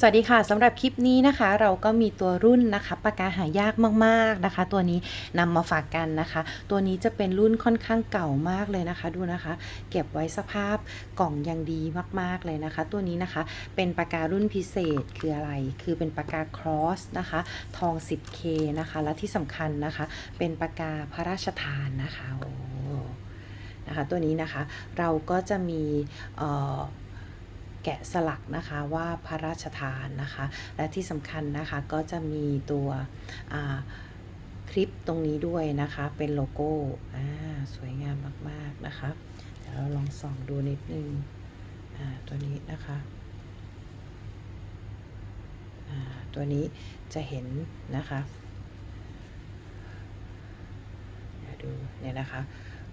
สวัสดีค่ะสำหรับคลิปนี้นะคะ เราก็มีตัวรุ่นนะคะปากกาหายากมากๆนะคะ ตัวนี้นำมาฝากกันนะคะ ตัวนี้จะเป็นรุ่นค่อนข้างเก่ามากเลยนะคะ ดูนะคะ เก็บไว้สภาพกล่องยังดีมากๆเลยนะคะ ตัวนี้นะคะเป็นปากการุ่นพิเศษคืออะไร คือเป็นปากกา cross นะคะทอง 10K นะคะ และที่สำคัญนะคะ เป็นปากกาพระราชทานนะคะโอ้นะคะตัวนี้นะคะเราก็จะมีเอ่อ แกะสลักนะคะว่าพระราชทานนะคะ และที่สำคัญนะคะก็จะมีตัวคลิปตรงนี้ด้วยนะคะ เป็นโลโก้สวยงามมาก ๆ นะคะ เดี๋ยวเราลองส่องดูนิดนึงตัวนี้นะคะตัวนี้จะเห็นนะคะเดี๋ยวดูเนี่ยนะคะ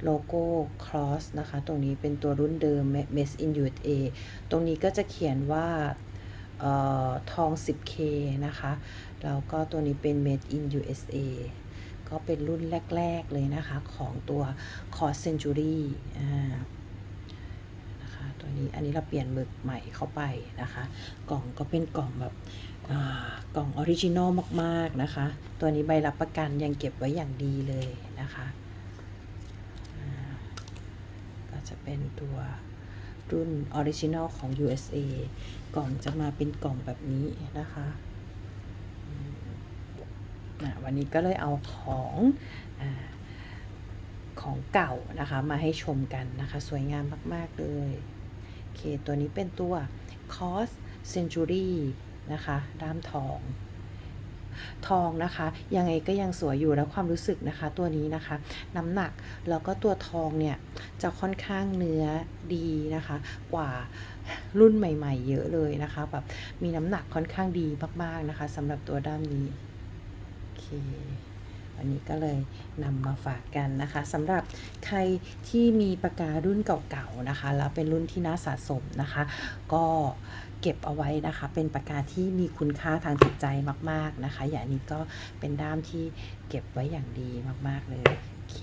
โลโก้ cross นะคะ ตรงนี้เป็นตัวรุ่นเดิม made in USA ตรงนี้ก็จะเขียนว่าออทอง 10K นะคะ แล้วก็ตัวนี้เป็น made in USA ก็เป็นรุ่นแรก ๆ เลยนะคะ ของตัว cross century นะคะตัวนี้อันนี้เราเปลี่ยนหมึกใหม่เข้าไปนะคะ กล่องก็เป็นกล่องแบบกล่องออริจินอลมาก ๆ นะคะ ตัวนี้ใบรับประกันยังเก็บไว้อย่างดีเลยนะคะ ก็ จะเป็นตัวรุ่นออริจิน l ลของ USA กล่องจะมาเป็นกล่องแบบนี้นะคะวันนี้ก็เลยเอาของอของเก่านะคะมาให้ชมกันนะคะ สวยงามมาก ๆ เลยโอเคตัวนี้เป็นตัว Cos Century นะคะด้ามทอง ทองนะคะ ยังไงก็ยังสวยอยู่แล้วความรู้สึกนะคะ ตัวนี้นะคะ น้ำหนักแล้วก็ตัวทองเนี่ยจะค่อนข้างเนื้อดีนะคะ กว่ารุ่นใหม่ ๆ เยอะเลยนะคะแบบมีน้ำหนักค่อนข้างดีมากๆนะคะสำหรับตัวด้ามนี้โอเค วันนี้ก็เลยนำมาฝากกันนะคะสำหรับใครที่มีปากการุ่นเก่าๆนะคะ แล้วเป็นรุ่นที่น่าสะสมนะคะ ก็เก็บเอาไว้นะคะ เป็นปากกาที่มีคุณค่าทางจิตใจมากๆนะคะ อย่างนี้ก็เป็นด้ามที่เก็บไว้อย่างดีมากๆเลยโอเค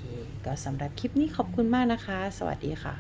ก็สำหรับคลิปนี้ขอบคุณมากนะคะ สวัสดีค่ะ